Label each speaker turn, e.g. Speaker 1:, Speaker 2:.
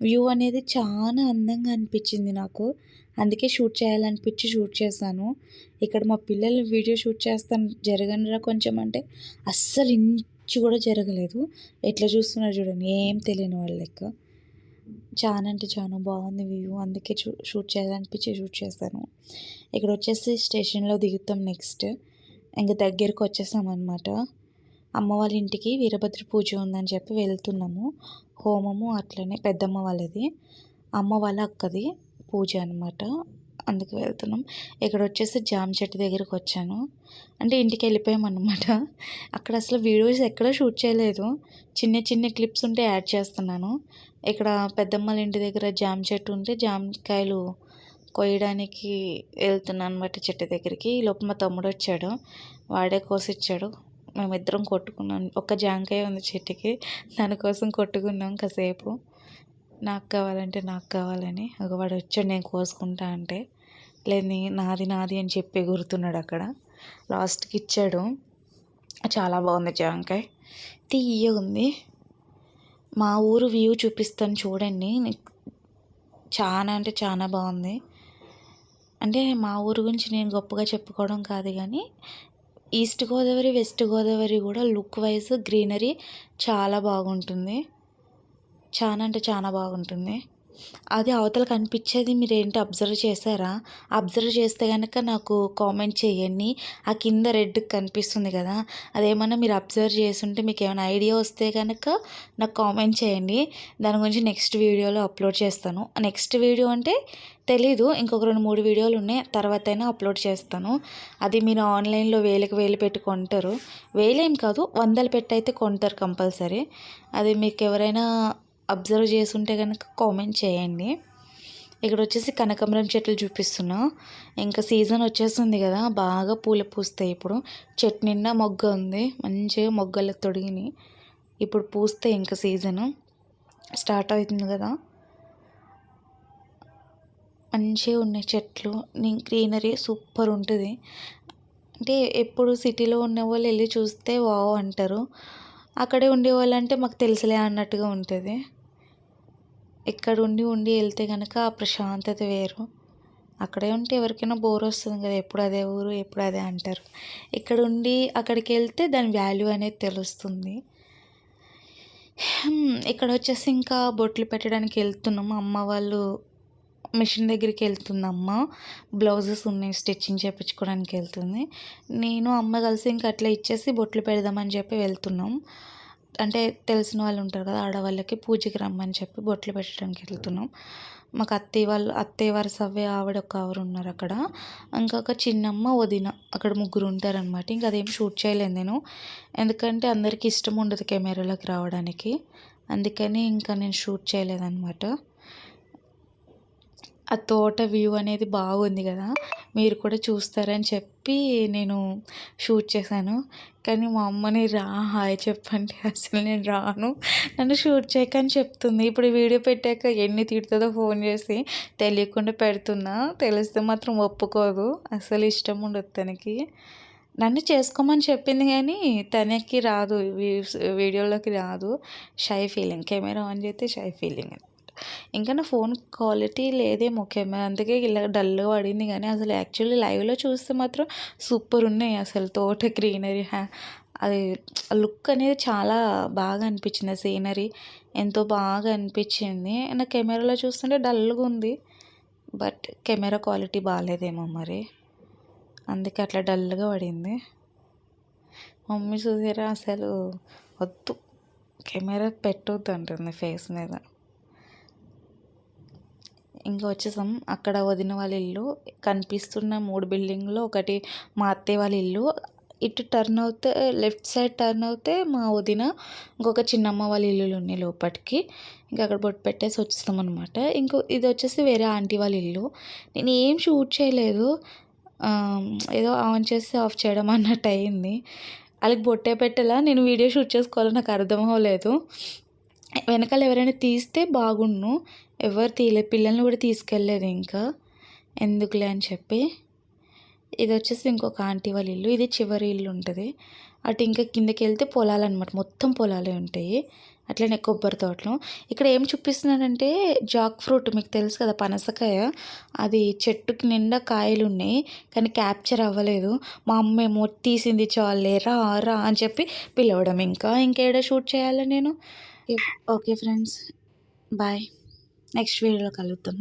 Speaker 1: View అనేది చాలా అందంగా అనిపించింది నాకు. అందుకే షూట్ చేయాలనిపించి షూట్ చేశాను. ఇక్కడ మా పిల్లలు వీడియో షూట్ చేస్తాను జరగనురా కొంచెం అంటే అస్సలు ఇంచు కూడా జరగలేదు. ఎట్లా చూస్తున్నారు చూడండి ఏం తెలియని వాళ్ళ లెక్క. చాలా అంటే చాలా బాగుంది వ్యూ అందుకే చూ షూట్ చేయాలనిపించి షూట్ చేశాను. ఇక్కడ వచ్చేసి స్టేషన్లో దిగుతాం నెక్స్ట్. ఇంకా దగ్గరికి వచ్చేసాం అనమాట అమ్మ వాళ్ళ ఇంటికి వీరభద్ర పూజ ఉందని చెప్పి వెళ్తున్నాము. హోమము అట్లనే పెద్దమ్మ వాళ్ళది అమ్మ వాళ్ళ అక్కది పూజ అనమాట అందుకు వెళ్తున్నాం. ఇక్కడ వచ్చేసి జామ చెట్టు దగ్గరికి వచ్చాను. అంటే ఇంటికి వెళ్ళిపోయామన్నమాట అక్కడ అసలు వీడియోస్ ఎక్కడ షూట్ చేయలేదు. చిన్న చిన్న క్లిప్స్ ఉంటే యాడ్ చేస్తున్నాను. ఇక్కడ పెద్దమ్మల ఇంటి దగ్గర జామ చెట్టు ఉంటే జామకాయలు కొయ్యడానికి వెళ్తున్నాను అనమాట చెట్టు దగ్గరికి. ఈ లోపు మా తమ్ముడు వచ్చాడు. వాడే కోసిచ్చాడు మేమిద్దరం కొట్టుకున్నాం. ఒక జాంకాయ ఉంది చెట్టుకి. దానికోసం కొట్టుకున్నాం కాసేపు. నాకు కావాలంటే నాకు కావాలని. ఒక వాడు వచ్చాడు నేను కోసుకుంటా అంటే. లేదు నాది నాది అని చెప్పి ఎగురుతున్నాడు అక్కడ. లాస్ట్కి ఇచ్చాడు. చాలా బాగుంది జాంకాయ. తీయ ఉంది. మా ఊరు వ్యూ చూపిస్తాను చూడండి. చాలా అంటే చాలా బాగుంది. అంటే మా ఊరు గురించి నేను గొప్పగా చెప్పుకోవడం కాదు కానీ ఈస్ట్ గోదావరి వెస్ట్ గోదావరి కూడా లుక్ వైజ్ గ్రీనరీ చాలా బాగుంటుంది. చాలా అంటే చాలా బాగుంటుంది. అది అవతల కనిపించేది మీరు ఏంటి అబ్జర్వ్ చేశారా? అబ్జర్వ్ చేస్తే కనుక నాకు కామెంట్ చేయండి. ఆ కింద రెడ్ కనిపిస్తుంది కదా అదేమన్నా మీరు అబ్జర్వ్ చేస్తుంటే మీకు ఏమైనా ఐడియా వస్తే కనుక నాకు కామెంట్ చేయండి. దాని గురించి నెక్స్ట్ వీడియోలో అప్లోడ్ చేస్తాను. నెక్స్ట్ వీడియో అంటే తెలీదు ఇంకొక రెండు మూడు వీడియోలు ఉన్నాయి తర్వాత అయినా అప్లోడ్ చేస్తాను. అది మీరు ఆన్లైన్లో వేలకు వేలు పెట్టి కొంటారు. వేలేం కాదు వందలు పెట్టి అయితే కొంటారు కంపల్సరీ. అది మీకు ఎవరైనా అబ్జర్వ్ చేసుంటే కనుక కామెంట్ చేయండి. ఇక్కడ వచ్చేసి కనకాంబరం చెట్లు చూపిస్తున్నా. ఇంకా సీజన్ వచ్చేస్తుంది కదా బాగా పూలు పూస్తాయి ఇప్పుడు. చెట్టు నిండా మొగ్గ ఉంది మంచిగా మొగ్గలు తొడిగినాయి. ఇప్పుడు పూస్తాయి ఇంకా సీజను. స్టార్ట్ అవుతుంది కదా. మంచిగా ఉన్నాయి చెట్లు. గ్రీనరీ సూపర్ ఉంటుంది. అంటే ఎప్పుడు సిటీలో ఉన్న వాళ్ళు వెళ్ళి చూస్తే వావ్ అంటారు. అక్కడే ఉండేవాళ్ళు అంటే మాకు తెలుసులే అన్నట్టుగా ఉంటుంది. ఇక్కడ ఉండి ఉండి వెళ్తే కనుక ఆ ప్రశాంతత వేరు. అక్కడే ఉంటే ఎవరికైనా బోర్ వస్తుంది కదా ఎప్పుడు అదే ఊరు ఎప్పుడు అదే అంటారు. ఇక్కడ ఉండి అక్కడికి వెళ్తే దాని వాల్యూ అనేది తెలుస్తుంది. ఇక్కడ వచ్చేసి ఇంకా బొట్లు పెట్టడానికి వెళ్తున్నాము అమ్మ వాళ్ళు మిషన్ దగ్గరికి వెళ్తుంది అమ్మ బ్లౌజెస్ ఉన్నాయి స్టిచ్చింగ్ చేయించుకోవడానికి వెళ్తుంది. నేను అమ్మ కలిసి ఇంకా అట్లా ఇచ్చేసి బొట్లు పెడదామని చెప్పి వెళ్తున్నాం. అంటే తెలిసిన వాళ్ళు ఉంటారు కదా ఆడవాళ్ళకి పూజకి రమ్మని చెప్పి బొట్లు పెట్టడానికి వెళ్తున్నాం. మాకు అత్తయ్య వాళ్ళు అత్తయ్య వారి సవ్వే ఆవిడ ఒక ఆవిడ ఉన్నారు అక్కడ. ఇంకొక చిన్నమ్మ వదిన అక్కడ ముగ్గురు ఉంటారనమాట ఇంకా అదేం షూట్ చేయలేదు నేను. ఎందుకంటే అందరికీ ఇష్టం ఉండదు కెమెరాలోకి రావడానికి. అందుకని ఇంకా నేను షూట్ చేయలేదన్నమాట. ఆ తోట వ్యూ అనేది బాగుంది కదా మీరు కూడా చూస్తారని చెప్పి నేను షూట్ చేశాను. కానీ మా అమ్మని రా హాయ్ చెప్పండి అసలు నేను రాను. నన్ను షూట్ చేయకని చెప్తుంది. ఇప్పుడు వీడియో పెట్టాక ఎన్ని తిడుతుందో ఫోన్ చేసి తెలియకుండా పెడుతున్నా. తెలిస్తే మాత్రం ఒప్పుకోదు. అసలు ఇష్టం ఉండదు తనకి. నన్ను చేసుకోమని చెప్పింది కానీ తనకి రాదు. వీడియోలోకి రాదు. Shy feeling. కెమెరా ఆన్ చేస్తే షై ఫీలింగ్. ఇంకా నా ఫోన్ క్వాలిటీ లేదేమో కెమెరా అందుకే ఇలా డల్గా పడింది కానీ అసలు యాక్చువల్లీ లైవ్లో చూస్తే మాత్రం సూపర్ ఉన్నాయి అసలు తోట గ్రీనరీ. అది లుక్ అనేది చాలా బాగా అనిపించింది సీనరీ. ఎంతో బాగా అనిపించింది. నా కెమెరాలో చూస్తుంటే డల్గా ఉంది. బట్ కెమెరా క్వాలిటీ బాగాలేదేమో మరి. అందుకే అట్లా డల్గా పడింది. మమ్మీ చూసారా అసలు వద్దు. కెమెరా పెట్టొద్దు అంటుంది ఫేస్ మీద. ఇంకా వచ్చేసాం. అక్కడ వదిన వాళ్ళ ఇల్లు కనిపిస్తున్న మూడు బిల్డింగ్లో ఒకటి మా అత్తయ్య వాళ్ళ ఇల్లు. ఇటు టర్న్ అవుతే లెఫ్ట్ సైడ్ టర్న్ అవుతే మా వదిన ఇంకొక చిన్నమ్మ వాళ్ళ ఇల్లులు ఉన్నాయి లోపలికి ఇంకా అక్కడ బొట్టు పెట్టేసి వచ్చేస్తాం అనమాట ఇంకో ఇది వచ్చేసి వేరే ఆంటీ వాళ్ళ ఇల్లు. నేను ఏం షూట్ చేయలేదు. ఏదో ఆన్ చేసి ఆఫ్ చేయడం అన్నట్టు అయింది. వాళ్ళకి బొట్టే పెట్టేలా? నేను వీడియో షూట్ చేసుకోవాలో? నాకు అర్థం అవ్వలేదు. వెనకాల ఎవరైనా తీస్తే బాగుండు. ఎవరు తీయలేదు పిల్లల్ని కూడా తీసుకెళ్ళలేదు ఇంకా. ఎందుకులే అని చెప్పి. ఇది వచ్చేసి ఇంకొక ఆంటీ వాళ్ళ ఇల్లు. ఇది చివరి ఇల్లు ఉంటుంది. అటు ఇంకా కిందకి వెళ్తే పొలాలు అనమాట మొత్తం పొలాలే ఉంటాయి. అట్లనే కొబ్బరి తోటలు. ఇక్కడ ఏం చూపిస్తున్నానంటే జాక్ ఫ్రూట్ మీకు తెలుసు కదా పనసకాయ. అది చెట్టుకి నిండా కాయలు ఉన్నాయి కానీ క్యాప్చర్ అవ్వలేదు. మా అమ్మ ఏమో తీసింది చాలే రా రా అని చెప్పి పిలవడం ఇంకా. ఇంకేడ షూట్ చేయాలి నేను? Okay friends. బాయ్. నెక్స్ట్ వీడియోలో కలుద్దాం.